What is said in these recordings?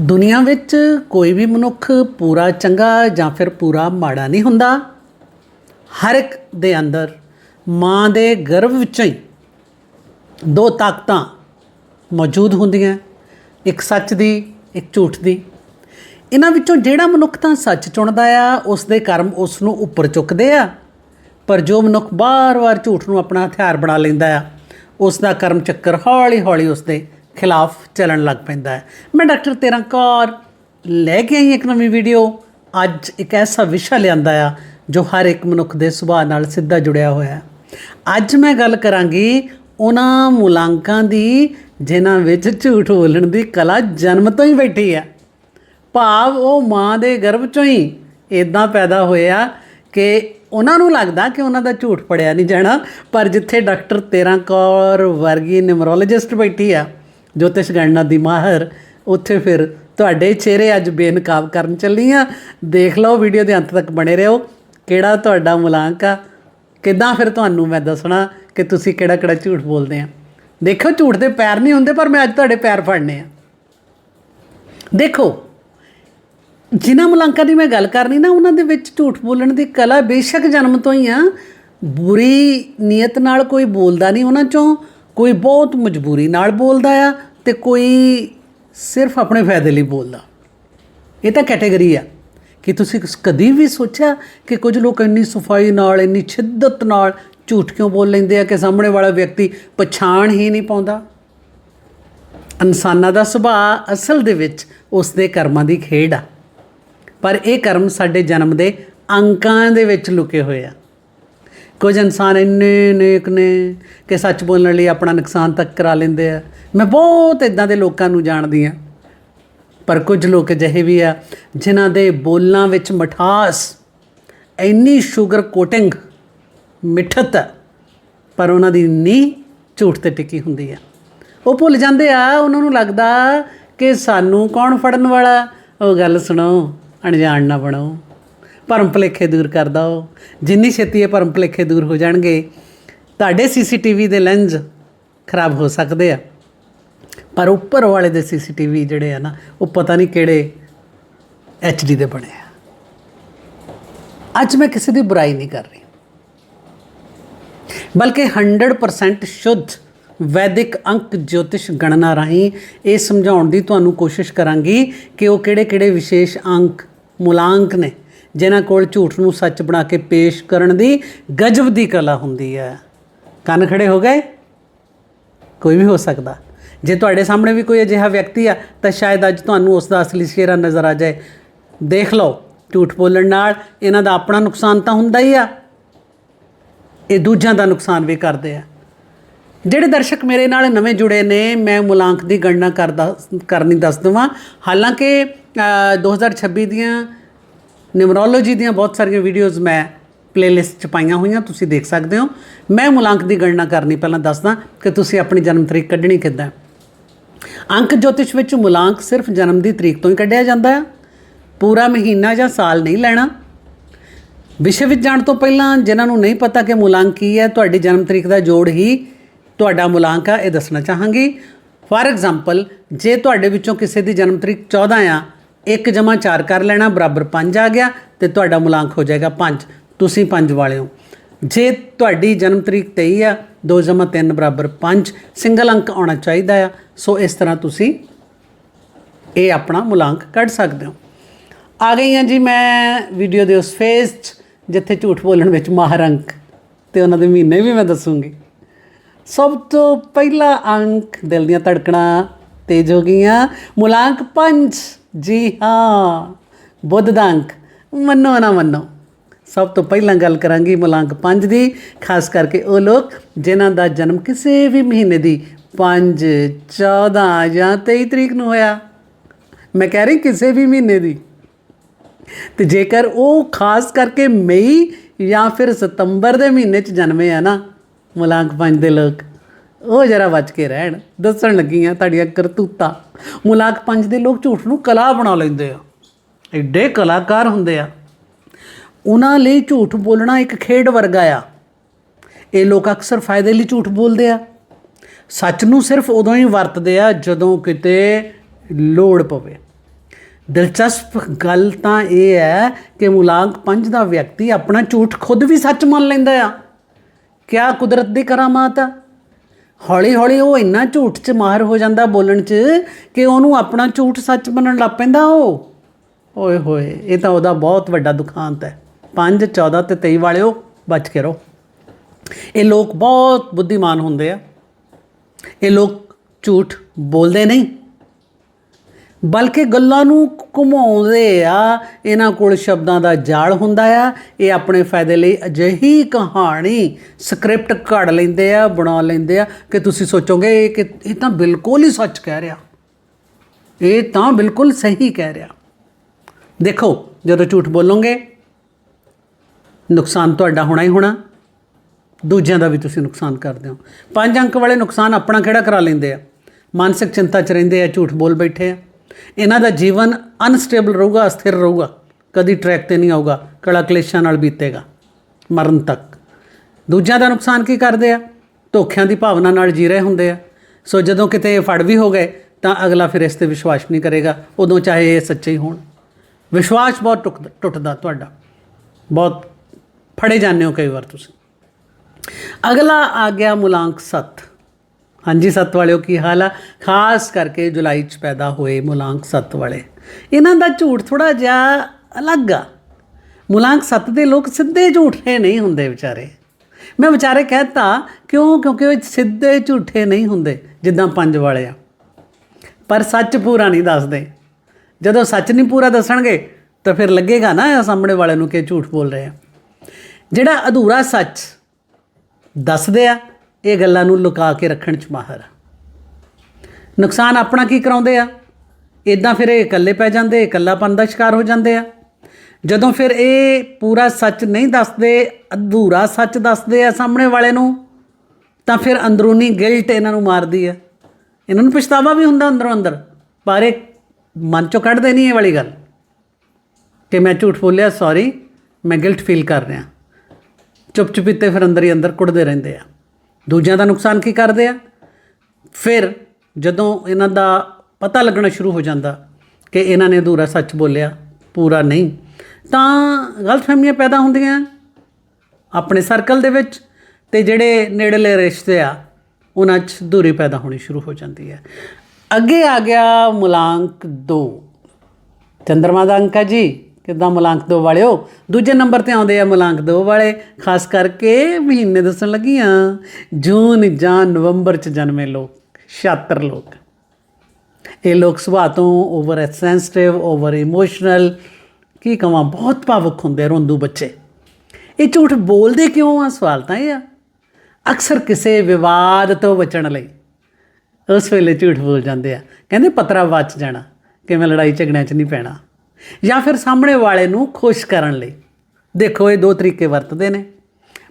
ਦੁਨੀਆ ਵਿੱਚ ਕੋਈ ਵੀ ਮਨੁੱਖ ਪੂਰਾ ਚੰਗਾ ਜਾਂ ਫਿਰ ਪੂਰਾ ਮਾੜਾ ਨਹੀਂ ਹੁੰਦਾ। ਹਰ ਇੱਕ ਦੇ ਅੰਦਰ ਮਾਂ ਦੇ ਗਰਭ ਵਿੱਚੋਂ ਹੀ ਦੋ ਤਾਕਤਾਂ ਮੌਜੂਦ ਹੁੰਦੀਆਂ। ਇੱਕ ਸੱਚ ਦੀ, ਇੱਕ ਝੂਠ ਦੀ। ਇਹਨਾਂ ਵਿੱਚੋਂ ਜਿਹੜਾ ਮਨੁੱਖ ਤਾਂ ਸੱਚ ਚੁਣਦਾ ਆ ਉਸ ਦੇ ਕਰਮ ਉਸ ਨੂੰ ਉੱਪਰ ਚੁੱਕਦੇ ਆ। ਪਰ ਜੋ ਮਨੁੱਖ ਬਾਰ-ਬਾਰ ਝੂਠ ਨੂੰ ਆਪਣਾ ਹਥਿਆਰ ਬਣਾ ਲੈਂਦਾ ਆ ਉਸ ਦਾ ਕਰਮ ਚੱਕਰ ਹੌਲੀ-ਹੌਲੀ ਉਸ ਦੇ ਖਿਲਾਫ ਚੱਲਣ ਲੱਗ ਪੈਂਦਾ ਹੈ। ਮੈਂ ਡਾਕਟਰ ਤੇਰਾ ਕੌਰ ਲੈ ਕੇ ਆਈ ਇੱਕ ਨਵੀਂ ਵੀਡੀਓ। ਅੱਜ ਇੱਕ ਐਸਾ ਵਿਸ਼ਾ ਲਿਆਂਦਾ ਆ, ਜੋ ਹਰ ਇੱਕ ਮਨੁੱਖ ਦੇ ਸੁਭਾਅ ਨਾਲ ਸਿੱਧਾ ਜੁੜਿਆ ਹੋਇਆ ਹੈ। ਅੱਜ ਮੈਂ ਗੱਲ ਕਰਾਂਗੀ ਉਹਨਾਂ ਮੁਲਾਂਕਾਂ ਦੀ, ਜਿਨ੍ਹਾਂ ਵਿੱਚ ਝੂਠ ਬੋਲਣ ਦੀ ਕਲਾ ਜਨਮ ਤੋਂ ਹੀ ਬੈਠੀ ਆ ਭਾਵ ਉਹ ਮਾਂ ਦੇ ਗਰਭ ਚੋਂ ਹੀ ਇਦਾਂ ਪੈਦਾ ਹੋਇਆ ਕਿ ਉਹਨਾਂ ਨੂੰ ਲੱਗਦਾ ਕਿ ਉਹਨਾਂ ਦਾ ਝੂਠ ਪੜਿਆ ਨਹੀਂ ਜਾਣਾ, ਪਰ ਜਿੱਥੇ ਡਾਕਟਰ ਤੇਰਾ ਕੌਰ ਵਰਗੀ ਨਿਊਮਰੋਲੋਜਿਸਟ ਬੈਠੀ ਆ ਜੋਤਿਸ਼ ਗਣਨਾ ਦੀ ਮਾਹਰ, ਉੱਥੇ ਫਿਰ ਤੁਹਾਡੇ ਚਿਹਰੇ ਅੱਜ ਬੇਨਕਾਬ ਕਰਨ ਚੱਲੀ ਆ। ਦੇਖ ਲਓ, ਵੀਡੀਓ ਦੇ ਅੰਤ ਤੱਕ ਬਣੇ ਰਹੋ। ਕਿਹੜਾ ਤੁਹਾਡਾ ਮੁਲਾਂਕ ਆ? ਕਿੱਦਾਂ ਫਿਰ ਤੁਹਾਨੂੰ ਮੈਂ ਦੱਸਣਾ ਕਿ ਤੁਸੀਂ ਕਿਹੜਾ ਕਿਹੜਾ ਝੂਠ ਬੋਲਦੇ ਆ? ਦੇਖੋ, ਝੂਠ ਦੇ ਪੈਰ ਨਹੀਂ ਹੁੰਦੇ, ਪਰ ਮੈਂ ਅੱਜ ਤੁਹਾਡੇ ਪੈਰ ਫੜਨੇ ਆ। ਦੇਖੋ, ਜਿਨ੍ਹਾਂ ਮੁਲਾਂਕਾਂ ਦੀ ਮੈਂ ਗੱਲ ਕਰਨੀ ਨਾ, ਉਹਨਾਂ ਦੇ ਵਿੱਚ ਝੂਠ ਬੋਲਣ ਦੀ ਕਲਾ ਬੇਸ਼ੱਕ ਜਨਮ ਤੋਂ ਹੀ ਆ। ਬੁਰੀ ਨੀਅਤ ਨਾਲ ਕੋਈ ਬੋਲਦਾ ਨਹੀਂ ਉਹਨਾਂ ਚੋਂ, ਕੋਈ ਬਹੁਤ ਮਜਬੂਰੀ ਨਾਲ ਬੋਲਦਾ ਆ। ਤੇ ਕੋਈ ਸਿਰਫ ਆਪਣੇ ਫਾਇਦੇ ਲਈ ਬੋਲਦਾ। ਇਹ ਤਾਂ ਕੈਟਾਗਰੀ ਆ ਕਿ ਤੁਸੀਂ ਕਦੀ ਵੀ ਸੋਚਿਆ ਕਿ ਕੁਝ ਲੋਕ ਇੰਨੀ ਸਫ਼ਾਈ ਨਾਲ, ਇੰਨੀ ਛਿੱਦਤ ਨਾਲ ਝੂਠ ਕਿਉਂ ਬੋਲ ਲੈਂਦੇ ਆ ਕਿ ਸਾਹਮਣੇ ਵਾਲਾ ਵਿਅਕਤੀ ਪਛਾਣ ਹੀ ਨਹੀਂ ਪਾਉਂਦਾ? ਇਨਸਾਨਾਂ ਦਾ ਸੁਭਾਅ ਅਸਲ ਦੇ ਵਿੱਚ ਉਸ ਦੇ ਕਰਮਾਂ ਦੀ ਖੇਡ ਆ। ਪਰ ਇਹ ਕਰਮ ਸਾਡੇ ਜਨਮ ਦੇ ਅੰਕਾਂ ਦੇ ਵਿੱਚ ਲੁਕੇ ਹੋਏ ਆ। ਕੁਝ ਇਨਸਾਨ ਇੰਨੇ ਨੇਕ ਨੇ ਕਿ ਸੱਚ ਬੋਲਣ ਲਈ ਆਪਣਾ ਨੁਕਸਾਨ ਤੱਕ ਕਰਾ ਲੈਂਦੇ ਆ। ਮੈਂ ਬਹੁਤ ਇਦਾਂ ਦੇ ਲੋਕਾਂ ਨੂੰ ਜਾਣਦੀ ਆ ਪਰ ਕੁਝ ਲੋਕ ਅਜਿਹੇ ਵੀ ਆ ਜਿਨ੍ਹਾਂ ਦੇ ਬੋਲਾਂ ਵਿੱਚ ਮਠਾਸ, ਇੰਨੀ ਸ਼ੂਗਰ ਕੋਟਿੰਗ ਮਿੱਠਤ ਪਰ ਉਹਨਾਂ ਦੀ ਨੀ ਝੂਠ ਤੇ ਟਿੱਕੀ ਹੁੰਦੀ ਆ। ਉਹ ਭੁੱਲ ਜਾਂਦੇ ਆ, ਉਹਨਾਂ ਨੂੰ ਲੱਗਦਾ ਕਿ ਸਾਨੂੰ ਕੌਣ ਫੜਨ ਵਾਲਾ? ਉਹ ਗੱਲ ਸੁਣੋ, ਅਣਜਾਣ ਨਾ ਬਣੋ। ਭਰਮ ਭੁਲੇਖੇ ਦੂਰ ਕਰਦਾ ਉਹ। ਜਿੰਨੀ ਛੇਤੀ ਇਹ ਭਰਮ ਭੁਲੇਖੇ ਦੂਰ ਹੋ ਜਾਣਗੇ, ਤੁਹਾਡੇ ਸੀਸੀਟੀਵੀ ਦੇ ਲੈਂਸ ਖਰਾਬ ਹੋ ਸਕਦੇ ਆ। ਪਰ ਉੱਪਰ ਵਾਲੇ ਦੇ ਸੀਸੀਟੀਵੀ ਜਿਹੜੇ ਆ ਨਾ, ਉਹ ਪਤਾ ਨਹੀਂ ਕਿਹੜੇ ਐਚਡੀ ਦੇ ਬਣੇ ਆ। ਅੱਜ ਮੈਂ ਕਿਸੇ ਦੀ ਬੁਰਾਈ ਨਹੀਂ ਕਰ ਰਹੀ। ਬਲਕਿ 100% ਸ਼ੁੱਧ ਵੈਦਿਕ ਅੰਕ ਜੋਤਿਸ਼ ਗਣਨਾ ਰਾਹੀਂ ਇਹ ਸਮਝਾਉਣ ਦੀ ਤੁਹਾਨੂੰ ਕੋਸ਼ਿਸ਼ ਕਰਾਂਗੀ ਕਿ ਉਹ ਕਿਹੜੇ-ਕਿਹੜੇ ਵਿਸ਼ੇਸ਼ ਅੰਕ, ਮੁਲਾਂਕ ਨੇ। ਜਿਨ੍ਹਾਂ ਕੋਲ ਝੂਠ ਨੂੰ ਸੱਚ ਬਣਾ ਕੇ ਪੇਸ਼ ਕਰਨ ਦੀ ਗਜਬ ਦੀ ਕਲਾ ਹੁੰਦੀ ਹੈ। ਕੰਨ ਖੜੇ ਹੋ ਗਏ? ਕੋਈ ਵੀ ਹੋ ਸਕਦਾ। ਜੇ ਤੁਹਾਡੇ ਸਾਹਮਣੇ ਵੀ ਕੋਈ ਅਜਿਹਾ ਵਿਅਕਤੀ ਆ ਤਾਂ ਸ਼ਾਇਦ ਅੱਜ ਤੁਹਾਨੂੰ ਉਸ ਦਾ ਅਸਲੀ ਚਿਹਰਾ ਨਜ਼ਰ ਆ ਜਾਏ। ਦੇਖ ਲਓ ਝੂਠ ਬੋਲਣ ਨਾਲ ਇਹਨਾਂ ਦਾ ਆਪਣਾ ਨੁਕਸਾਨ ਤਾਂ ਹੁੰਦਾ ਹੀ ਆ। ਇਹ ਦੂਜਿਆਂ ਦਾ ਨੁਕਸਾਨ ਵੀ ਕਰਦੇ ਆ। ਜਿਹੜੇ ਦਰਸ਼ਕ ਮੇਰੇ ਨਾਲ ਨਵੇਂ ਜੁੜੇ ਨੇ ਮੈਂ ਮੁਲਾਂਕ ਦੀ ਗਣਨਾ ਕਰਦਾ ਕਰਨੀ ਦੱਸ ਦਵਾਂ। ਹਾਲਾਂਕਿ ਅ, 2026 ਦੀਆਂ ਨਿਊਮਰੋਲੋਜੀ ਦੀਆਂ ਬਹੁਤ ਸਾਰੀਆਂ ਵੀਡੀਓਜ਼ ਮੈਂ ਪਲੇਲਿਸਟ ਚ ਪਾਈਆਂ ਹੋਈਆਂ, ਤੁਸੀਂ ਦੇਖ ਸਕਦੇ ਹੋ। ਮੈਂ ਮੁਲਾਂਕ ਦੀ ਗਣਨਾ ਕਰਨੀ ਪਹਿਲਾਂ ਦੱਸਦਾ ਕਿ ਤੁਸੀਂ ਆਪਣੀ ਜਨਮ ਤਰੀਕ ਕੱਢਣੀ ਕਿੱਦਾਂ ਅੰਕ ਜੋਤਿਸ਼ ਵਿੱਚ ਮੁਲਾਂਕ ਸਿਰਫ ਜਨਮ ਦੀ ਤਰੀਕ ਤੋਂ ਹੀ ਕੱਢਿਆ ਜਾਂਦਾ ਹੈ। ਪੂਰਾ ਮਹੀਨਾ ਜਾਂ ਸਾਲ ਨਹੀਂ ਲੈਣਾ। ਵਿਸ਼ੇ ਵਿੱਚ ਜਾਣ ਤੋਂ ਪਹਿਲਾਂ ਜਿਨ੍ਹਾਂ ਨੂੰ ਨਹੀਂ ਪਤਾ ਕਿ ਮੁਲਾਂਕ ਕੀ ਹੈ, ਤੁਹਾਡੀ ਜਨਮ ਤਰੀਕ ਦਾ ਜੋੜ ਹੀ ਤੁਹਾਡਾ ਮੁਲਾਂਕ ਆ, ਇਹ ਦੱਸਣਾ ਚਾਹਾਂਗੀ। ਫਾਰ ਐਗਜ਼ਾਮਪਲ ਜੇ ਤੁਹਾਡੇ ਵਿੱਚੋਂ ਕਿਸੇ ਦੀ ਜਨਮ ਤਰੀਕ 14 ਆ 1 ਜਮਾ 4 ਕਰ ਲੈਣਾ, ਬਰਾਬਰ 5 ਆ ਗਿਆ ਤੇ ਤੁਹਾਡਾ ਮੁਲਾਂਕ ਹੋ ਜਾਏਗਾ 5 ਤੁਸੀਂ 5 ਵਾਲੇ ਹੋ ਜੇ ਤੁਹਾਡੀ ਜਨਮ ਤਰੀਕ 23 ਆ 2 ਜਮਾ 3 ਬਰਾਬਰ 5 ਸਿੰਗਲ ਅੰਕ ਆਉਣਾ ਚਾਹੀਦਾ ਆ। ਸੋ ਇਸ ਤਰ੍ਹਾਂ ਤੁਸੀਂ ਇਹ ਆਪਣਾ ਮੁਲਾਂਕ ਕੱਢ ਸਕਦੇ ਹੋ। ਆ ਗਈ ਹਾਂ ਜੀ ਮੈਂ ਵੀਡੀਓ ਦੇ ਉਸ ਫੇਸ 'ਚ, ਜਿੱਥੇ ਝੂਠ ਬੋਲਣ ਵਿੱਚ ਮਾਹਰ ਅੰਕ ਤੇ ਉਹਨਾਂ ਦੇ ਮਹੀਨੇ ਵੀ ਮੈਂ ਦੱਸੂੰਗੀ। ਸਭ ਤੋਂ ਪਹਿਲਾ ਅੰਕ ਦਿਲ ਦੀਆਂ ਧੜਕਣਾਂ ਤੇਜ਼ ਹੋ ਗਈਆਂ। ਮੁਲਾਂਕ 5 ਜੀ ਹਾਂ, ਬੁੱਧ ਦਾ ਅੰਕ। ਮੰਨੋ ਨਾ ਮੰਨੋ। ਸਭ ਤੋਂ ਪਹਿਲਾਂ ਗੱਲ ਕਰਾਂਗੀ ਮੁਲਾਂਕ 5 ਦੀ, ਖਾਸ ਕਰਕੇ ਉਹ ਲੋਕ ਜਿਨ੍ਹਾਂ ਦਾ ਜਨਮ ਕਿਸੇ ਵੀ ਮਹੀਨੇ ਦੀ 5 14 ਜਾਂ 23 ਤਰੀਕ ਨੂੰ ਹੋਇਆ। ਮੈਂ ਕਹਿ ਰਹੀ ਕਿਸੇ ਵੀ ਮਹੀਨੇ ਦੀ। ਤੇ ਜੇਕਰ ਉਹ ਖਾਸ ਕਰਕੇ ਮਈ ਜਾਂ ਫਿਰ ਸਤੰਬਰ ਦੇ ਮਹੀਨੇ ਚ ਜਨਮੇ ਆ ਨਾ, ਮੁਲਾਂਕ ਪੰਜ ਦੇ ਲੋਕ ਉਹ ਜਰਾ ਬਚ ਕੇ ਰਹਿਣ, ਦੱਸਣ ਲੱਗੀਆਂ ਤੁਹਾਡੀਆਂ ਕਰਤੂਤਾਂ। ਮੁਲਾਕ ਪੰਜ ਦੇ ਲੋਕ ਝੂਠ ਨੂੰ ਕਲਾ ਬਣਾ ਲੈਂਦੇ ਆ। ਐਡੇ ਕਲਾਕਾਰ ਹੁੰਦੇ ਆ। ਉਹਨਾਂ ਲਈ ਝੂਠ ਬੋਲਣਾ ਇੱਕ ਖੇਡ ਵਰਗਾ ਆ। ਇਹ ਲੋਕ ਅਕਸਰ ਫਾਇਦੇ ਲਈ ਝੂਠ ਬੋਲਦੇ ਆ। ਸੱਚ ਨੂੰ ਸਿਰਫ ਉਦੋਂ ਹੀ ਵਰਤਦੇ ਆ ਜਦੋਂ ਕਿਤੇ ਲੋੜ ਪਵੇ। ਦਿਲਚਸਪ ਗੱਲ ਤਾਂ ਇਹ ਹੈ ਕਿ ਮੁਲਾਂਕ ਪੰਜ ਦਾ ਵਿਅਕਤੀ ਆਪਣਾ ਝੂਠ ਖੁਦ ਵੀ ਸੱਚ ਮੰਨ ਲੈਂਦਾ ਆ। ਕਿਆ ਕੁਦਰਤ ਦੀ ਕਰਾਮਾਤ ਆ? ਹੌਲੀ ਹੌਲੀ ਉਹ ਇੰਨਾ ਝੂਠ 'ਚ ਮਾਹਰ ਹੋ ਜਾਂਦਾ ਬੋਲਣ 'ਚ ਕਿ ਉਹਨੂੰ ਆਪਣਾ ਝੂਠ ਸੱਚ ਮੰਨਣ ਲੱਗ ਪੈਂਦਾ ਉਹ। ਓਏ ਹੋਏ, ਇਹ ਤਾਂ ਉਹਦਾ ਬਹੁਤ ਵੱਡਾ ਦੁਖਾਂਤ ਹੈ। 5 14 ਤੇ 23 ਵਾਲਿਓ, ਬਚ ਕੇ ਰਹੋ। ਇਹ ਲੋਕ ਬਹੁਤ ਬੁੱਧੀਮਾਨ ਹੁੰਦੇ ਆ। ਇਹ ਲੋਕ ਝੂਠ ਬੋਲਦੇ ਨਹੀਂ। ਬਲਕਿ ਗੱਲਾਂ ਨੂੰ ਘੁਮਾਉਂਦੇ ਆ, ਇਹਨਾਂ ਕੋਲ ਸ਼ਬਦਾਂ ਦਾ ਜਾਲ ਹੁੰਦਾ ਆ। ਇਹ ਆਪਣੇ ਫਾਇਦੇ ਲਈ ਅਜਿਹੀ ਕਹਾਣੀ ਸਕ੍ਰਿਪਟ ਘੜ ਲੈਂਦੇ ਆ, ਬਣਾ ਲੈਂਦੇ ਆ ਕਿ ਤੁਸੀਂ ਸੋਚੋਗੇ ਕਿ, ਇਹ ਤਾਂ ਬਿਲਕੁਲ ਹੀ ਸੱਚ ਕਹਿ ਰਿਹਾ। ਇਹ ਤਾਂ ਬਿਲਕੁਲ ਸਹੀ ਕਹਿ ਰਿਹਾ। ਦੇਖੋ, ਜਦੋਂ ਝੂਠ ਬੋਲੋਗੇ, ਨੁਕਸਾਨ ਤੁਹਾਡਾ ਹੋਣਾ ਹੀ ਹੋਣਾ। ਦੂਜਿਆਂ ਦਾ ਵੀ ਤੁਸੀਂ ਨੁਕਸਾਨ ਕਰਦੇ ਹੋ। ਪੰਜ ਅੰਕ ਵਾਲੇ ਨੁਕਸਾਨ ਆਪਣਾ ਕਿਹੜਾ ਕਰਾ ਲੈਂਦੇ ਆ? ਮਾਨਸਿਕ ਚਿੰਤਾ 'ਚ ਰਹਿੰਦੇ ਆ, ਝੂਠ ਬੋਲ ਬੈਠੇ ਆ। ਇਹਨਾਂ ਦਾ ਜੀਵਨ ਅਨਸਟੇਬਲ ਰਹੂਗਾ, ਅਸਥਿਰ ਰਹੂਗਾ, ਕਦੀ ਟਰੈਕ ਤੇ ਨਹੀਂ ਆਊਗਾ ਕਲਾ ਕਲੇਸ਼ਾਂ ਨਾਲ ਬੀਤੇਗਾ, ਮਰਨ ਤੱਕ। ਦੂਜਿਆਂ ਦਾ ਨੁਕਸਾਨ ਕੀ ਕਰਦੇ ਆ? ਧੋਖਿਆਂ ਦੀ ਭਾਵਨਾ ਨਾਲ ਜੀ ਰਹੇ ਹੁੰਦੇ ਆ। ਸੋ ਜਦੋਂ ਕਿਤੇ ਇਹ ਫੜ ਵੀ ਹੋ ਗਏ, ਤਾਂ ਅਗਲਾ ਫਿਰ ਇਸ ਤੇ ਵਿਸ਼ਵਾਸ ਨਹੀਂ ਕਰੇਗਾ, ਉਦੋਂ ਚਾਹੇ ਇਹ ਸੱਚੇ ਹੀ ਹੋਣ। ਵਿਸ਼ਵਾਸ ਬਹੁਤ ਟੁੱਟ- ਟੁੱਟਦਾ ਤੁਹਾਡਾ। ਬਹੁਤ ਫੜੇ ਜਾਂਦੇ ਹੋ ਕਈ ਵਾਰ ਤੁਸੀਂ। ਅਗਲਾ ਆ ਗਿਆ ਮੁਲਾਂਕ 7 ਹਾਂਜੀ 7 ਵਾਲਿਓ, ਕੀ ਹਾਲ ਆ? ਖਾਸ ਕਰਕੇ ਜੁਲਾਈ ਚ ਪੈਦਾ ਹੋਏ ਮੁਲਾਂਕ ਸੱਤ ਵਾਲੇ। ਇਹਨਾਂ ਦਾ ਝੂਠ ਥੋੜਾ ਜਿਹਾ ਅਲੱਗ ਆ। ਮੁਲਾਂਕ ਸੱਤ ਦੇ ਲੋਕ ਸਿੱਧੇ ਝੂਠੇ ਨਹੀਂ ਹੁੰਦੇ ਵਿਚਾਰੇ। ਮੈਂ ਵਿਚਾਰੇ ਕਹਿਤਾ, ਕਿਉਂ? ਕਿਉਂਕਿ ਉਹ ਸਿੱਧੇ ਝੂਠੇ ਨਹੀਂ ਹੁੰਦੇ, ਜਿੱਦਾਂ ਪੰਜ ਵਾਲੇ ਆ। ਪਰ ਸੱਚ ਪੂਰਾ ਨਹੀਂ ਦੱਸਦੇ। ਜਦੋਂ ਸੱਚ ਨਹੀਂ ਪੂਰਾ ਦੱਸਣਗੇ, ਤਾਂ ਫਿਰ ਲੱਗੇਗਾ ਨਾ ਸਾਹਮਣੇ ਵਾਲੇ ਨੂੰ ਕਿ ਝੂਠ ਬੋਲ ਰਹੇ ਆ। ਜਿਹੜਾ ਅਧੂਰਾ ਸੱਚ ਦੱਸਦੇ ਆ ਇਹ ਗੱਲਾਂ ਨੂੰ ਲੁਕਾ ਕੇ ਰੱਖਣ ਚ ਮਾਹਰ ਨੁਕਸਾਨ ਆਪਣਾ ਕੀ ਕਰਾਉਂਦੇ ਆ? ਇਦਾਂ ਫਿਰ ਇਹ ਇਕੱਲੇ ਪੈ ਜਾਂਦੇ, ਇਕੱਲਾਪਨ ਦਾ ਸ਼ਿਕਾਰ ਹੋ ਜਾਂਦੇ ਆ। ਜਦੋਂ ਫਿਰ ਇਹ ਪੂਰਾ ਸੱਚ ਨਹੀਂ ਦੱਸਦੇ, ਅਧੂਰਾ ਸੱਚ ਦੱਸਦੇ ਆ ਸਾਹਮਣੇ ਵਾਲੇ ਨੂੰ, ਤਾਂ ਫਿਰ ਅੰਦਰੂਨੀ ਗਿਲਟ ਇਹਨਾਂ ਨੂੰ ਮਾਰਦੀ ਆ। ਇਹਨਾਂ ਨੂੰ ਪਛਤਾਵਾ ਵੀ ਹੁੰਦਾ ਅੰਦਰੋਂ ਅੰਦਰ, ਪਰ ਇਹ ਮਨ ਚੋਂ ਕੱਢਦੇ ਨਹੀਂ ਇਹ ਵਾਲੀ ਗੱਲ। ਕਿ ਮੈਂ ਝੂਠ ਬੋਲਿਆ ਸੌਰੀ ਮੈਂ ਗਿਲਟ ਫੀਲ ਕਰ ਰਿਹਾ। ਚੁੱਪ ਚੁਪੀਤੇ ਫਿਰ ਅੰਦਰ ਹੀ ਅੰਦਰ ਕੁੱਟਦੇ ਰਹਿੰਦੇ ਆ। ਦੂਜਿਆਂ ਦਾ ਨੁਕਸਾਨ ਕੀ ਕਰਦੇ ਆ? ਫਿਰ ਜਦੋਂ ਇਹਨਾਂ ਦਾ ਪਤਾ ਲੱਗਣਾ ਸ਼ੁਰੂ ਹੋ ਜਾਂਦਾ ਕਿ ਇਹਨਾਂ ਨੇ ਅਧੂਰਾ ਸੱਚ ਬੋਲਿਆ, ਪੂਰਾ ਨਹੀਂ, ਤਾਂ ਗਲਤਫਹਿਮੀਆਂ ਪੈਦਾ ਹੁੰਦੀਆਂ ਆਪਣੇ ਸਰਕਲ ਦੇ ਵਿੱਚ ਤੇ ਜਿਹੜੇ ਨੇੜਲੇ ਰਿਸ਼ਤੇ ਆ, ਉਹਨਾਂ 'ਚ ਦੂਰੀ ਪੈਦਾ ਹੋਣੀ ਸ਼ੁਰੂ ਹੋ ਜਾਂਦੀ ਹੈ। ਅੱਗੇ ਆ ਗਿਆ ਮੁਲਾਂਕ 2 ਚੰਦਰਮਾ ਦਾ ਅੰਕ ਹੈ ਜੀ। ਕਿੱਦਾਂ ਮੁਲਾਂਕ 2 ਵਾਲਿਓ? ਦੂਜੇ ਨੰਬਰ ਤੇ ਆਉਂਦੇ ਆ ਮੁਲਾਂਕ ਦੋ ਵਾਲੇ, ਖਾਸ ਕਰਕੇ ਮਹੀਨੇ ਦੱਸਣ ਲੱਗੀਆਂ। ਜੂਨ, ਜਾਂ ਨਵੰਬਰ ਚ ਜਨਮੇ ਲੋਕ ਛਾਤਰ ਲੋਕ। ਇਹ ਲੋਕ ਸੁਭਾਅ ਤੋਂ ਓਵਰ ਸੈਂਸਿਟਿਵ ਓਵਰ ਇਮੋਸ਼ਨਲ ਕੀ ਕਵਾਂ, ਬਹੁਤ ਭਾਵੁਕ ਹੁੰਦੇ ਰੋਂਦੂ ਬੱਚੇ। ਇਹ ਝੂਠ ਬੋਲਦੇ ਕਿਉਂ ਆ? ਸਵਾਲ ਤਾਂ ਇਹ ਆ। ਅਕਸਰ ਕਿਸੇ ਵਿਵਾਦ ਤੋਂ ਬਚਣ ਲਈ ਉਸ ਵੇਲੇ ਝੂਠ ਬੋਲ ਜਾਂਦੇ ਆ। ਕਹਿੰਦੇ ਪਤਰਾ ਬਚ ਜਾਣਾ, ਕਿਵੇਂ ਲੜਾਈ ਝਗੜਿਆਂ 'ਚ ਨਹੀਂ ਪੈਣਾ। ਜਾਂ ਫਿਰ ਸਾਹਮਣੇ ਵਾਲੇ ਨੂੰ ਖੁਸ਼ ਕਰਨ ਲਈ। ਦੇਖੋ, ਇਹ ਦੋ ਤਰੀਕੇ ਵਰਤਦੇ ਨੇ।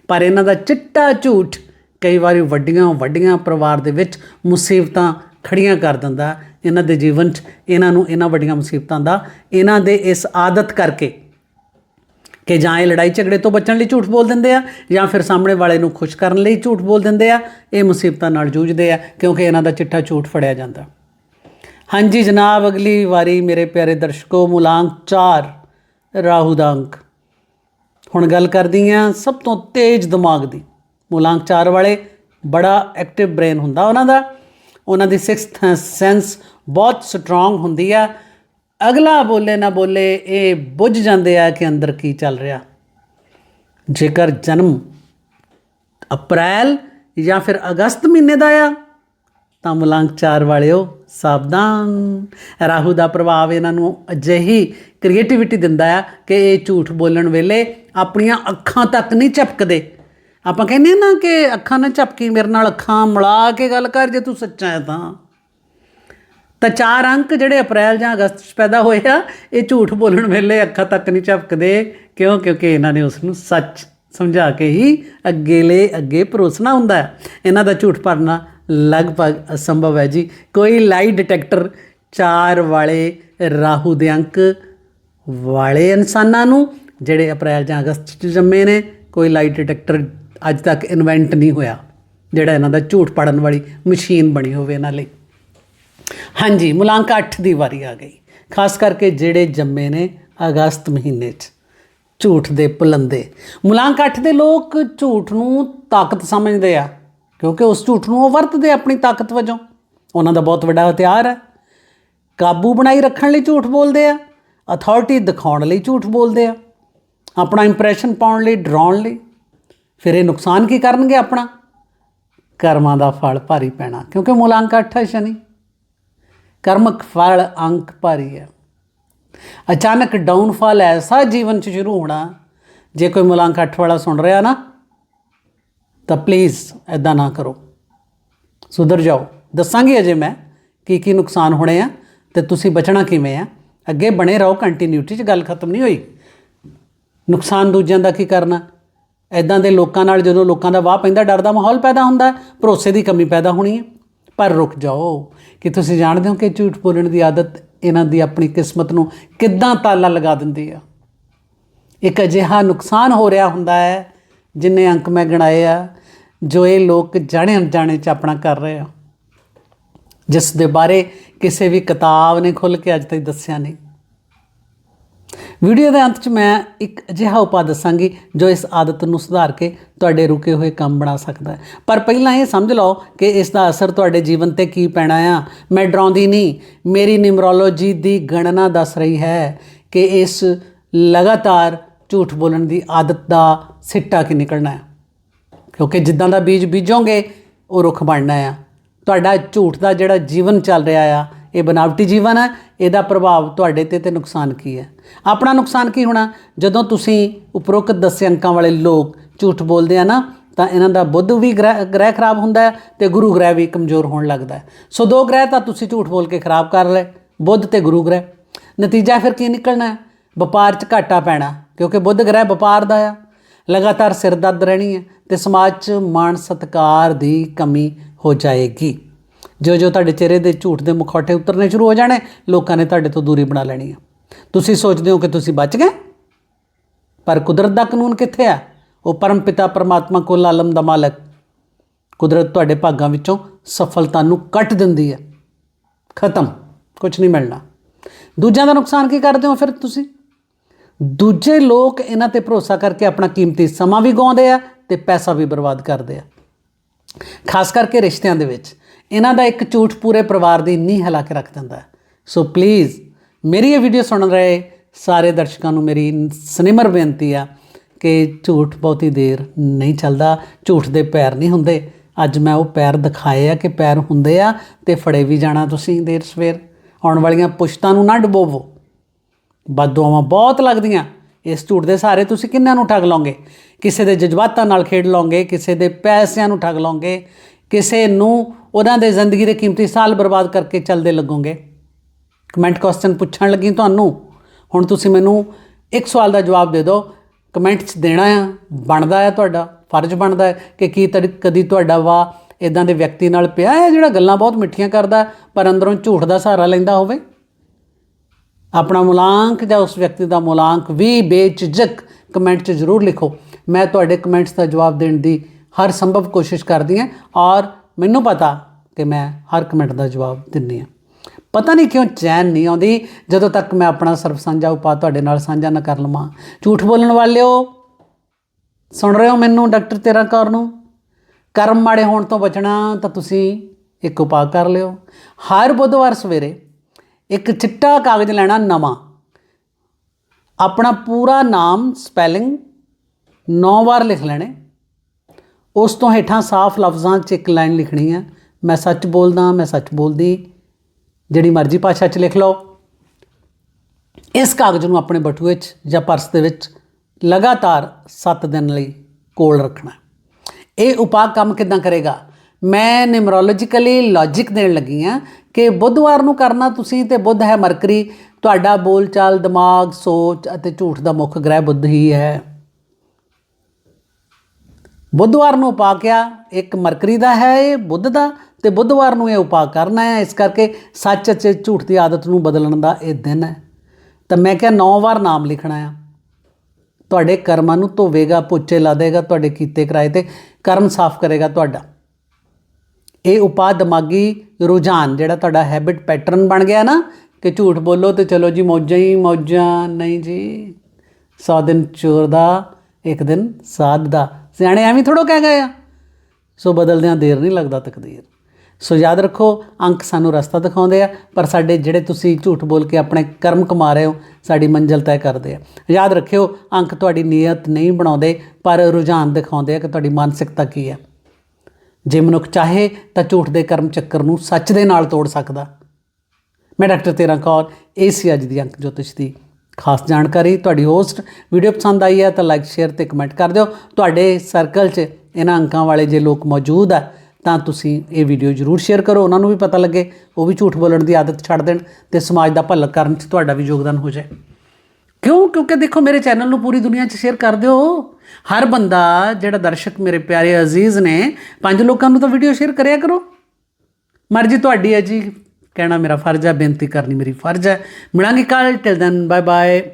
ਪਰ ਇਹਨਾਂ ਦਾ ਚਿੱਟਾ ਝੂਠ ਕਈ ਵਾਰੀ ਵੱਡੀਆਂ ਵੱਡੀਆਂ ਪਰਿਵਾਰ ਦੇ ਵਿੱਚ ਮੁਸੀਬਤਾਂ ਖੜੀਆਂ ਕਰ ਦਿੰਦਾ। ਇਹਨਾਂ ਦੇ ਜੀਵਨ 'ਚ ਇਹਨਾਂ ਨੂੰ ਇਹਨਾਂ ਵੱਡੀਆਂ ਮੁਸੀਬਤਾਂ ਦਾ, ਇਹਨਾਂ ਦੇ ਇਸ ਆਦਤ ਕਰਕੇ ਕਿ ਜਾਂ ਇਹ ਲੜਾਈ ਝਗੜੇ ਤੋਂ ਬਚਣ ਲਈ ਝੂਠ ਬੋਲ ਦਿੰਦੇ ਆ, ਜਾਂ ਫਿਰ ਸਾਹਮਣੇ ਵਾਲੇ ਨੂੰ ਖੁਸ਼ ਕਰਨ ਲਈ ਝੂਠ ਬੋਲ ਦਿੰਦੇ ਆ। ਇਹ ਮੁਸੀਬਤਾਂ ਨਾਲ ਜੂਝਦੇ ਆ ਕਿਉਂਕਿ ਇਹਨਾਂ ਦਾ ਚਿੱਟਾ ਝੂਠ ਫੜਿਆ ਜਾਂਦਾ। ਹਾਂਜੀ ਜਨਾਬ, ਅਗਲੀ ਵਾਰੀ ਮੇਰੇ ਪਿਆਰੇ ਦਰਸ਼ਕੋ, ਮੁਲਾਂਕ 4 ਰਾਹੂ ਦਾ ਅੰਕ। ਹੁਣ ਗੱਲ ਕਰਦੀ ਆ ਸਭ ਤੋਂ ਤੇਜ਼ ਦਿਮਾਗ ਦੀ। ਮੁਲਾਂਕ 4 ਵਾਲੇ ਬੜਾ ਐਕਟਿਵ ਬ੍ਰੇਨ ਹੁੰਦਾ ਉਹਨਾਂ ਦਾ। ਉਹਨਾਂ ਦੀ ਸਿਕਸਥ ਸੈਂਸ ਬਹੁਤ ਸਟਰੋਂਗ ਹੁੰਦੀ ਆ। ਅਗਲਾ ਬੋਲੇ ਨਾ ਬੋਲੇ ਇਹ ਬੁੱਝ ਜਾਂਦੇ ਆ ਕਿ ਅੰਦਰ ਕੀ ਚੱਲ ਰਿਹਾ। ਜੇਕਰ ਜਨਮ ਅਪ੍ਰੈਲ ਜਾਂ ਫਿਰ ਅਗਸਤ ਮਹੀਨੇ ਦਾ ਆ ਤਾਂ ਮੁਲਾਂਕ 4 ਵਾਲਿਓ ਸਾਵਧਾਨ। ਰਾਹੂ ਦਾ ਪ੍ਰਭਾਵ ਇਹਨਾਂ ਨੂੰ ਅਜਿਹੀ ਕ੍ਰੀਏਟੀਵਿਟੀ ਦਿੰਦਾ ਆ ਕਿ ਇਹ ਝੂਠ ਬੋਲਣ ਵੇਲੇ ਆਪਣੀਆਂ ਅੱਖਾਂ ਤੱਕ ਨਹੀਂ ਝਪਕਦੇ। ਆਪਾਂ ਕਹਿੰਦੇ ਨਾ ਕਿ ਅੱਖਾਂ ਨਾ ਝਪਕੀ, ਮੇਰੇ ਨਾਲ ਅੱਖਾਂ ਮਿਲਾ ਕੇ ਗੱਲ ਕਰ ਜੇ ਤੂੰ ਸੱਚਾ ਹੈ ਤਾਂ। ਤਾਂ ਚਾਰ ਅੰਕ ਜਿਹੜੇ ਅਪ੍ਰੈਲ ਜਾਂ ਅਗਸਤ 'ਚ ਪੈਦਾ ਹੋਏ ਆ, ਇਹ ਝੂਠ ਬੋਲਣ ਵੇਲੇ ਅੱਖਾਂ ਤੱਕ ਨਹੀਂ ਝਪਕਦੇ। ਕਿਉਂ? ਕਿਉਂਕਿ ਇਹਨਾਂ ਨੇ ਉਸ ਨੂੰ ਸੱਚ ਸਮਝਾ ਕੇ ਹੀ ਅੱਗੇ ਅੱਗੇਲੇ ਅੱਗੇ ਪਰੋਸਣਾ ਹੁੰਦਾ ਹੈ ਇਹਨਾਂ ਦਾ ਝੂਠ ਭਰਨਾ ਲਗਭਗ ਅਸੰਭਵ ਹੈ ਜੀ। ਕੋਈ ਲਾਈ ਡਿਟੈਕਟਰ ਚਾਰ ਵਾਲੇ ਰਾਹੂ ਦੇ ਅੰਕ ਵਾਲੇ ਇਨਸਾਨਾਂ ਨੂੰ, ਜਿਹੜੇ ਅਪ੍ਰੈਲ ਜਾਂ ਅਗਸਤ 'ਚ ਜੰਮੇ ਨੇ, ਕੋਈ ਲਾਈ ਡਿਟੈਕਟਰ ਅੱਜ ਤੱਕ ਇਨਵੈਂਟ ਨਹੀਂ ਹੋਇਆ, ਜਿਹੜਾ ਇਹਨਾਂ ਦਾ ਝੂਠ ਪੜਨ ਵਾਲੀ ਮਸ਼ੀਨ ਬਣੀ ਹੋਵੇ ਇਹਨਾਂ ਲਈ। ਹਾਂਜੀ, ਮੁਲਾਂਕ 8 ਦੀ ਵਾਰੀ ਆ ਗਈ। ਖਾਸ ਕਰਕੇ ਜਿਹੜੇ ਜੰਮੇ ਨੇ ਅਗਸਤ ਮਹੀਨੇ 'ਚ, ਝੂਠ ਦੇ ਪੁਲੰਦੇ। ਮੁਲਾਂਕ ਅੱਠ ਦੇ ਲੋਕ ਝੂਠ ਨੂੰ ਤਾਕਤ ਸਮਝਦੇ ਆ। ਕਿਉਂਕਿ ਉਸ ਝੂਠ ਨੂੰ ਉਹ ਵਰਤਦੇ ਆਪਣੀ ਤਾਕਤ ਵਜੋਂ। ਉਹਨਾਂ ਦਾ ਬਹੁਤ ਵੱਡਾ ਹਥਿਆਰ ਹੈ। ਕਾਬੂ ਬਣਾਈ ਰੱਖਣ ਲਈ ਝੂਠ ਬੋਲਦੇ ਆ ਅਥਾਰਟੀ ਦਿਖਾਉਣ ਲਈ ਝੂਠ ਬੋਲਦੇ ਆ, ਆਪਣਾ ਇੰਪ੍ਰੈਸ਼ਨ ਪਾਉਣ ਲਈ, ਡਰਾਉਣ ਲਈ। ਫਿਰ ਇਹ ਨੁਕਸਾਨ ਕੀ ਕਰਨਗੇ ਆਪਣਾ? ਕਰਮਾਂ ਦਾ ਫਲ ਭਾਰੀ ਪੈਣਾ, ਕਿਉਂਕਿ ਮੂਲਾਂਕ ਅੱਠ ਹੈ ਸ਼ਨੀ। ਕਰਮਕ ਫਲ ਅੰਕ ਭਾਰੀ ਹੈ। ਅਚਾਨਕ ਡਾਊਨਫਾਲ ਐਸਾ ਜੀਵਨ ਚ ਸ਼ੁਰੂ ਹੋਣਾ, ਜੇ ਕੋਈ ਮੂਲਾਂਕ ਅੱਠ ਵਾਲਾ ਸੁਣ ਰਿਹਾ ਨਾ ਤਾਂ ਪਲੀਜ਼ ਐਦਾਂ ਨਾ ਕਰੋ। ਸੁਧਰ ਜਾਓ। ਦੱਸਾਂਗੀ ਅਜੇ ਮੈਂ ਕੀ ਕੀ ਨੁਕਸਾਨ ਹੋਣੇ ਆ ਤੇ ਤੁਸੀਂ ਬਚਣਾ ਕਿਵੇਂ ਆ। ਅੱਗੇ ਬਣੇ ਰਹੋ ਕੰਟੀਨਿਊਟੀ 'ਚ ਗੱਲ ਖਤਮ ਨਹੀਂ ਹੋਈ। ਨੁਕਸਾਨ ਦੂਜਿਆਂ ਦਾ ਕੀ ਕਰਨਾ? ਐਦਾਂ ਦੇ ਲੋਕਾਂ ਨਾਲ ਜਦੋਂ ਲੋਕਾਂ ਦਾ ਵਾਹ ਪੈਂਦਾ, ਡਰ ਦਾ ਮਾਹੌਲ ਪੈਦਾ ਹੁੰਦਾ, ਭਰੋਸੇ ਦੀ ਕਮੀ ਪੈਦਾ ਹੋਣੀ ਹੈ ਪਰ ਰੁਕ ਜਾਓ। ਕਿ ਤੁਸੀਂ ਜਾਣਦੇ ਹੋ ਕਿ ਝੂਠ ਬੋਲਣ ਦੀ ਆਦਤ ਇਹਨਾਂ ਦੀ ਆਪਣੀ ਕਿਸਮਤ ਨੂੰ ਕਿੱਦਾਂ ਤਾਲਾ ਲਗਾ ਦਿੰਦੀ ਆ? ਇੱਕ ਅਜਿਹਾ ਨੁਕਸਾਨ ਹੋ ਰਿਹਾ ਹੁੰਦਾ ਹੈ ਜਿੰਨੇ ਅੰਕ ਮੈਂ ਗਣਾਏ ਆ, ਜੋ ਇਹ ਲੋਕ ਜਾਣੇ ਅਣਜਾਣੇ ਚ ਆਪਣਾ ਕਰ ਰਹੇ ਆ। ਜਿਸ ਦੇ ਬਾਰੇ ਕਿਸੇ ਵੀ ਕਿਤਾਬ ਨੇ ਖੁੱਲ ਕੇ ਅੱਜ ਤੱਕ ਦੱਸਿਆ ਨਹੀਂ। ਵੀਡੀਓ ਦੇ ਅੰਤ 'ਚ ਮੈਂ ਇੱਕ ਅਜਿਹਾ ਉਪਾਅ ਦੱਸਾਂਗੀ, ਜੋ ਇਸ ਆਦਤ ਨੂੰ ਸੁਧਾਰ ਕੇ ਤੁਹਾਡੇ ਰੁਕੇ ਹੋਏ ਕੰਮ ਬਣਾ ਸਕਦਾ ਹੈ। ਪਰ ਪਹਿਲਾਂ ਇਹ ਸਮਝ ਲਓ ਕਿ ਇਸ ਦਾ ਅਸਰ ਤੁਹਾਡੇ ਜੀਵਨ ਤੇ ਕੀ ਪੈਣਾ ਆ। ਮੈਂ ਡਰਾਉਂਦੀ ਨਹੀਂ। ਮੇਰੀ ਨਿਮਰੋਲੋਜੀ ਦੀ ਗਣਨਾ ਦੱਸ ਰਹੀ ਹੈ ਕਿ ਇਸ ਲਗਾਤਾਰ ਝੂਠ ਬੋਲਣ ਦੀ ਆਦਤ ਦਾ ਸਿੱਟਾ ਕੀ ਨਿਕਲਣਾ ਹੈ? ਕਿਉਂਕਿ ਜਿੱਦਾਂ ਦਾ ਬੀਜ ਬੀਜੋਗੇ, ਉਹ ਰੁੱਖ ਬਣਨਾ ਆ। ਤੁਹਾਡਾ ਝੂਠ ਦਾ ਜਿਹੜਾ ਜੀਵਨ ਚੱਲ ਰਿਹਾ ਆ, ਇਹ ਬਨਾਵਟੀ ਜੀਵਨ ਹੈ, ਇਹਦਾ ਪ੍ਰਭਾਵ ਤੁਹਾਡੇ ਤੇ ਤੇ ਨੁਕਸਾਨ ਕੀ ਹੈ? ਆਪਣਾ ਨੁਕਸਾਨ ਕੀ ਹੋਣਾ? ਜਦੋਂ ਤੁਸੀਂ ਉਪਰੋਕਤ ਦੱਸੇ ਅੰਕਾਂ ਵਾਲੇ ਲੋਕ ਝੂਠ ਬੋਲਦੇ ਆ ਨਾ, ਤਾਂ ਇਹਨਾਂ ਦਾ ਬੁੱਧ ਵੀ ਗ੍ਰਹਿ ਗ੍ਰਹਿ ਖਰਾਬ ਹੁੰਦਾ ਹੈ ਤੇ ਗੁਰੂ ਗ੍ਰਹਿ ਵੀ ਕਮਜ਼ੋਰ ਹੋਣ ਲੱਗਦਾ ਹੈ। ਸੋ ਦੋ ਗ੍ਰਹਿ ਤਾਂ ਤੁਸੀਂ ਝੂਠ ਬੋਲ ਕੇ ਖਰਾਬ ਕਰ ਲਏ, ਬੁੱਧ ਤੇ ਗੁਰੂ ਗ੍ਰਹਿ। ਨਤੀਜਾ ਫਿਰ ਕੀ ਨਿਕਲਣਾ ਹੈ? ਵਪਾਰ 'ਚ ਘਾਟਾ ਪੈਣਾ। ਕਿਉਂਕਿ ਬੁੱਧ ਗ੍ਰਹਿ ਵਪਾਰ ਦਾ ਆ, ਲਗਾਤਾਰ ਸਿਰ ਦਰਦ ਰਹਿਣੀ ਹੈ ਤੇ ਸਮਾਜ 'ਚ ਮਾਣ ਸਤਕਾਰ ਦੀ ਕਮੀ ਹੋ ਜਾਏਗੀ। ਜੋ ਜੋ ਤੁਹਾਡੇ ਚਿਹਰੇ ਦੇ ਝੂਠ ਦੇ ਮੁਖੌਟੇ ਉਤਰਨੇ ਸ਼ੁਰੂ ਹੋ ਜਾਣੇ, ਲੋਕਾਂ ਨੇ ਤੁਹਾਡੇ ਤੋਂ ਦੂਰੀ ਬਣਾ ਲੈਣੀ ਹੈ ਤੁਸੀਂ ਸੋਚਦੇ ਹੋ ਕਿ ਤੁਸੀਂ ਬਚ ਗਏ? ਪਰ ਕੁਦਰਤ ਦਾ ਕਾਨੂੰਨ ਕਿੱਥੇ ਆ? ਉਹ ਪਰਮ ਪਿਤਾ ਪਰਮਾਤਮਾ ਕੋਲ ਆਲਮ ਦਾ ਮਾਲਕ। ਕੁਦਰਤ ਤੁਹਾਡੇ ਭਾਗਾਂ ਵਿੱਚੋਂ ਸਫਲਤਾ ਨੂੰ ਕੱਟ ਦਿੰਦੀ ਹੈ। ਖਤਮ ਕੁਝ ਨਹੀਂ ਮਿਲਣਾ। ਦੂਜਿਆਂ ਦਾ ਨੁਕਸਾਨ ਕੀ ਕਰਦੇ ਹੋ ਫਿਰ ਤੁਸੀਂ? ਦੂਜੇ ਲੋਕ ਇਹਨਾਂ ਤੇ ਭਰੋਸਾ ਕਰਕੇ ਆਪਣਾ ਕੀਮਤੀ ਸਮਾਂ ਵੀ ਗਵਾਉਂਦੇ ਆ ਤੇ ਪੈਸਾ ਵੀ ਬਰਬਾਦ ਕਰਦੇ ਆ। ਖਾਸ ਕਰਕੇ ਰਿਸ਼ਤਿਆਂ ਦੇ ਵਿੱਚ। ਇਹਨਾਂ ਦਾ ਇੱਕ ਝੂਠ ਪੂਰੇ ਪਰਿਵਾਰ ਦੀ ਨੀਂਹ ਹਿਲਾ ਕੇ ਰੱਖ ਦਿੰਦਾ ਸੋ ਪਲੀਜ਼ ਮੇਰੀ ਇਹ ਵੀਡੀਓ ਸੁਣ ਰਹੇ ਸਾਰੇ ਦਰਸ਼ਕਾਂ ਨੂੰ ਮੇਰੀ ਸਨਿਮਰ ਬੇਨਤੀ ਆ ਕਿ ਝੂਠ ਬਹੁਤੀ ਦੇਰ ਨਹੀਂ ਚੱਲਦਾ, ਝੂਠ ਦੇ ਪੈਰ ਨਹੀਂ ਹੁੰਦੇ। ਅੱਜ ਮੈਂ ਉਹ ਪੈਰ ਦਿਖਾਏ ਆ ਕਿ ਪੈਰ ਹੁੰਦੇ ਆ ਤੇ ਫੜੇ ਵੀ ਜਾਣਾ ਤੁਸੀਂ ਦੇਰ ਸਵੇਰ। ਆਉਣ ਵਾਲੀਆਂ ਪੁਸ਼ਤਾਂ ਨੂੰ ਨਾ ਡੁਬੋਵੋ। ਬਦਦੁਆਵਾਂ ਬਹੁਤ ਲੱਗਦੀਆਂ। ਇਸ ਝੂਠ ਦੇ ਸਹਾਰੇ ਤੁਸੀਂ ਕਿੰਨਾਂ ਨੂੰ ਠੱਗ ਲਓਗੇ ਕਿਸੇ ਦੇ ਜਜ਼ਬਾਤਾਂ ਨਾਲ ਖੇਡ ਲਓਗੇ ਕਿਸੇ ਦੇ ਪੈਸਿਆਂ ਨੂੰ ਠੱਗ ਲਓਗੇ ਕਿਸੇ ਨੂੰ ਉਹਨਾਂ ਦੇ ਜ਼ਿੰਦਗੀ ਦੇ ਕੀਮਤੀ ਸਾਲ ਬਰਬਾਦ ਕਰਕੇ ਚੱਲਦੇ ਲੱਗੋਗੇ? ਕਮੈਂਟ ਕੁਐਸਚਨ ਪੁੱਛਣ ਲੱਗੀ ਤੁਹਾਨੂੰ। ਹੁਣ ਤੁਸੀਂ ਮੈਨੂੰ ਇੱਕ ਸਵਾਲ ਦਾ ਜਵਾਬ ਦੇ ਦਿਓ। ਕਮੈਂਟ 'ਚ ਦੇਣਾ ਆ, ਬਣਦਾ ਆ ਤੁਹਾਡਾ? ਫਰਜ਼ ਬਣਦਾ ਹੈ ਕਿ ਕੀ ਤੜ- ਕਦੀ ਤੁਹਾਡਾ ਵਾ ਇਦਾਂ ਦੇ ਵਿਅਕਤੀ ਨਾਲ ਪਿਆ ਹੈ ਜਿਹੜਾ ਗੱਲਾਂ ਬਹੁਤ ਮਿੱਠੀਆਂ ਕਰਦਾ, ਪਰ ਅੰਦਰੋਂ ਝੂਠ ਦਾ ਸਹਾਰਾ ਲੈਂਦਾ ਹੋਵੇ? ਆਪਣਾ ਮੁਲਾਂਕ ਜਾਂ ਉਸ ਵਿਅਕਤੀ ਦਾ ਮੁਲਾਂਕ ਵੀ ਬੇਝਿਜਕ ਕਮੈਂਟ 'ਚ ਜ਼ਰੂਰ ਲਿਖੋ। ਮੈਂ ਤੁਹਾਡੇ ਕਮੈਂਟਸ ਦਾ ਜਵਾਬ ਦੇਣ ਦੀ ਹਰ ਸੰਭਵ ਕੋਸ਼ਿਸ਼ ਕਰਦੀ ਹਾਂ ਔਰ ਮੈਨੂੰ ਪਤਾ ਕਿ ਮੈਂ ਹਰ ਕਮੈਂਟ ਦਾ ਜਵਾਬ ਦਿੰਨੀ ਹਾਂ। ਪਤਾ ਨਹੀਂ ਕਿਉਂ ਚੈਨ ਨਹੀਂ ਆਉਂਦੀ ਜਦੋਂ ਤੱਕ ਮੈਂ ਆਪਣਾ ਸਰਬ ਸਾਂਝਾ ਉਪਾਅ ਤੁਹਾਡੇ ਨਾਲ ਸਾਂਝਾ ਨਾ ਕਰ ਲਵਾਂ। ਝੂਠ ਬੋਲਣ ਵਾਲਿਓ, ਸੁਣ ਰਹੇ ਹੋ ਮੈਨੂੰ ਡਾਕਟਰ ਤੇਰਾ ਕੌਰ ਨੂੰ? ਕਰਮ ਮਾੜੇ ਹੋਣ ਤੋਂ ਬਚਣਾ ਤਾਂ ਤੁਸੀਂ ਇੱਕ ਉਪਾਅ ਕਰ ਲਿਓ। ਹਰ ਬੁੱਧਵਾਰ ਸਵੇਰੇ ਇੱਕ ਚਿੱਟਾ ਕਾਗਜ਼ ਲੈਣਾ ਨਵਾਂ। ਆਪਣਾ ਪੂਰਾ ਨਾਮ ਸਪੈਲਿੰਗ 9 ਵਾਰ ਲਿਖ ਲੈਣੇ। ਉਸ ਤੋਂ ਹੇਠਾਂ ਸਾਫ਼ ਲਫ਼ਜ਼ਾਂ 'ਚ ਇੱਕ ਲਾਈਨ ਲਿਖਣੀ ਹੈ ਮੈਂ ਸੱਚ ਬੋਲਦਾ, ਮੈਂ ਸੱਚ ਬੋਲਦੀ, ਜਿਹੜੀ ਮਰਜ਼ੀ ਭਾਸ਼ਾ 'ਚ ਲਿਖ ਲਓ। ਇਸ ਕਾਗਜ਼ ਨੂੰ ਆਪਣੇ ਬਟੂਏ 'ਚ ਜਾਂ ਪਰਸ ਦੇ ਵਿੱਚ ਲਗਾਤਾਰ 7 ਦਿਨ ਲਈ ਕੋਲ ਰੱਖਣਾ। ਇਹ ਉਪਾਅ ਕੰਮ ਕਿਦਾਂ ਕਰੇਗਾ? ਮੈਂ ਨਿਮਰੋਲੋਜੀਕਲੀ ਲੌਜੀਕ ਦੇਣ ਲੱਗੀ ਆ ਕਿ ਬੁੱਧਵਾਰ ਨੂੰ ਕਰਨਾ ਤੁਸੀਂ ਤੇ ਬੁੱਧ ਹੈ ਮਰਕਰੀ। ਤੁਹਾਡਾ ਬੋਲਚਾਲ, ਦਿਮਾਗ, ਸੋਚ ਅਤੇ ਝੂਠ ਦਾ ਮੁੱਖ ਗ੍ਰਹਿ ਬੁੱਧ ਹੀ ਹੈ। ਬੁੱਧਵਾਰ ਨੂੰ ਉਪਾਅ ਕਿਆ? ਇੱਕ ਮਰਕਰੀ ਦਾ ਹੈ ਇਹ, ਬੁੱਧ ਦਾ। ਤੇ ਬੁੱਧਵਾਰ ਨੂੰ ਇਹ ਉਪਾਅ ਕਰਨਾ ਹੈ, ਇਸ ਕਰਕੇ ਸੱਚ ਅਤੇ ਝੂਠ ਦੀ ਆਦਤ ਨੂੰ ਬਦਲਣ ਦਾ ਇਹ ਦਿਨ ਹੈ। ਤਾਂ ਮੈਂ ਕਿਹਾ ਨੌ ਵਾਰ ਨਾਮ ਲਿਖਣਾ ਆ। ਤੁਹਾਡੇ ਕਰਮਾਂ ਨੂੰ ਧੋਵੇਗਾ, ਪੋਚੇ ਲਾ ਦੇਗਾ, ਤੁਹਾਡੇ ਕੀਤੇ ਕਰਾਏ ਤੇ ਕਰਮ ਸਾਫ਼ ਕਰੇਗਾ ਤੁਹਾਡਾ। ਇਹ ਉਪਾਅ ਦਿਮਾਗੀ ਰੁਝਾਨ, ਜਿਹੜਾ ਤੁਹਾਡਾ ਹੈਬਿਟ ਪੈਟਰਨ ਬਣ ਗਿਆ ਨਾ, ਕਿ ਝੂਠ ਬੋਲੋ ਤੇ ਚਲੋ ਜੀ ਮੌਜਾਂ ਹੀ ਮੌਜਾਂ, ਨਹੀਂ ਜੀ। 100 ਦਿਨ ਚੋਰ ਦਾ, ਇੱਕ ਦਿਨ ਸਾਧ ਦਾ। ਸਿਆਣੇ ਐਵੇਂ ਥੋੜੋ ਕਹਿ ਗਏ ਆ। ਸੋ ਬਦਲਦਿਆਂ ਦੇਰ ਨਹੀਂ ਲੱਗਦਾ ਤਕਦੀਰ। ਸੋ ਯਾਦ ਰੱਖੋ, ਅੰਕ ਸਾਨੂੰ ਰਸਤਾ ਦਿਖਾਉਂਦੇ ਆ, ਪਰ ਸਾਡੇ ਜਿਹੜੇ ਤੁਸੀਂ ਝੂਠ ਬੋਲ ਕੇ ਆਪਣੇ ਕਰਮ ਕਮਾ ਰਹੇ ਹੋ, ਸਾਡੀ ਮੰਜ਼ਿਲ ਤੈਅ ਕਰਦੇ ਆ। ਯਾਦ ਰੱਖਿਓ, ਅੰਕ ਤੁਹਾਡੀ ਨੀਅਤ ਨਹੀਂ ਬਣਾਉਂਦੇ, ਪਰ ਰੁਝਾਨ ਦਿਖਾਉਂਦੇ ਆ ਕਿ ਤੁਹਾਡੀ ਮਾਨਸਿਕਤਾ ਕੀ ਹੈ। ਜੇ ਮਨੁੱਖ ਚਾਹੇ ਤਾਂ ਝੂਠ ਦੇ ਕਰਮ ਚੱਕਰ ਨੂੰ ਸੱਚ ਦੇ ਨਾਲ ਤੋੜ ਸਕਦਾ। ਮੈਂ ਡਾਕਟਰ ਤੇਰਾ ਕੌਰ, ਇਹ ਸੀ ਅੱਜ ਦੀ ਅੰਕ ਜੋਤਿਸ਼ ਦੀ ਖਾਸ ਜਾਣਕਾਰੀ। ਤੁਹਾਡੀ ਹੋਸਟ ਵੀਡੀਓ ਪਸੰਦ ਆਈ ਹੈ ਤਾਂ ਲਾਈਕ ਸ਼ੇਅਰ ਤੇ ਕਮੈਂਟ ਕਰ ਦਿਓ। ਤੁਹਾਡੇ ਸਰਕਲ 'ਚ ਇਹਨਾਂ ਅੰਕਾਂ ਵਾਲੇ ਜੇ ਲੋਕ ਮੌਜੂਦ ਆ, ਤਾਂ ਤੁਸੀਂ ਇਹ ਵੀਡੀਓ ਜਰੂਰ ਸ਼ੇਅਰ ਕਰੋ। ਉਹਨਾਂ ਨੂੰ ਵੀ ਪਤਾ ਲੱਗੇ, ਉਹ ਵੀ ਝੂਠ ਬੋਲਣ ਦੀ ਆਦਤ ਛੱਡ ਦੇਣ ਤੇ ਸਮਾਜ ਦਾ ਭਲਾ ਕਰਨ 'ਚ ਤੁਹਾਡਾ ਵੀ ਯੋਗਦਾਨ ਹੋ ਜਾਏ। ਕਿਉਂ? ਕਿਉਂਕਿ ਦੇਖੋ, ਮੇਰੇ ਚੈਨਲ ਨੂੰ ਪੂਰੀ ਦੁਨੀਆ 'ਚ ਸ਼ੇਅਰ ਕਰ ਦਿਓ। ਹਰ ਬੰਦਾ ਜਿਹੜਾ ਦਰਸ਼ਕ ਮੇਰੇ ਪਿਆਰੇ ਅਜ਼ੀਜ਼ ਨੇ, ਪੰਜ ਲੋਕਾਂ ਨੂੰ ਤਾਂ ਵੀਡੀਓ ਸ਼ੇਅਰ ਕਰਿਆ ਕਰੋ। ਮਰਜ਼ੀ ਤੁਹਾਡੀ ਹੈ ਜੀ। ਕਹਿਣਾ ਮੇਰਾ ਫਰਜ਼ ਹੈ, ਬੇਨਤੀ ਕਰਨੀ ਮੇਰੀ ਫਰਜ਼ ਹੈ। ਮਿਲਾਂਗੇ ਕੱਲ ਟਿਲ ਦੈਨ ਬਾਏ ਬਾਏ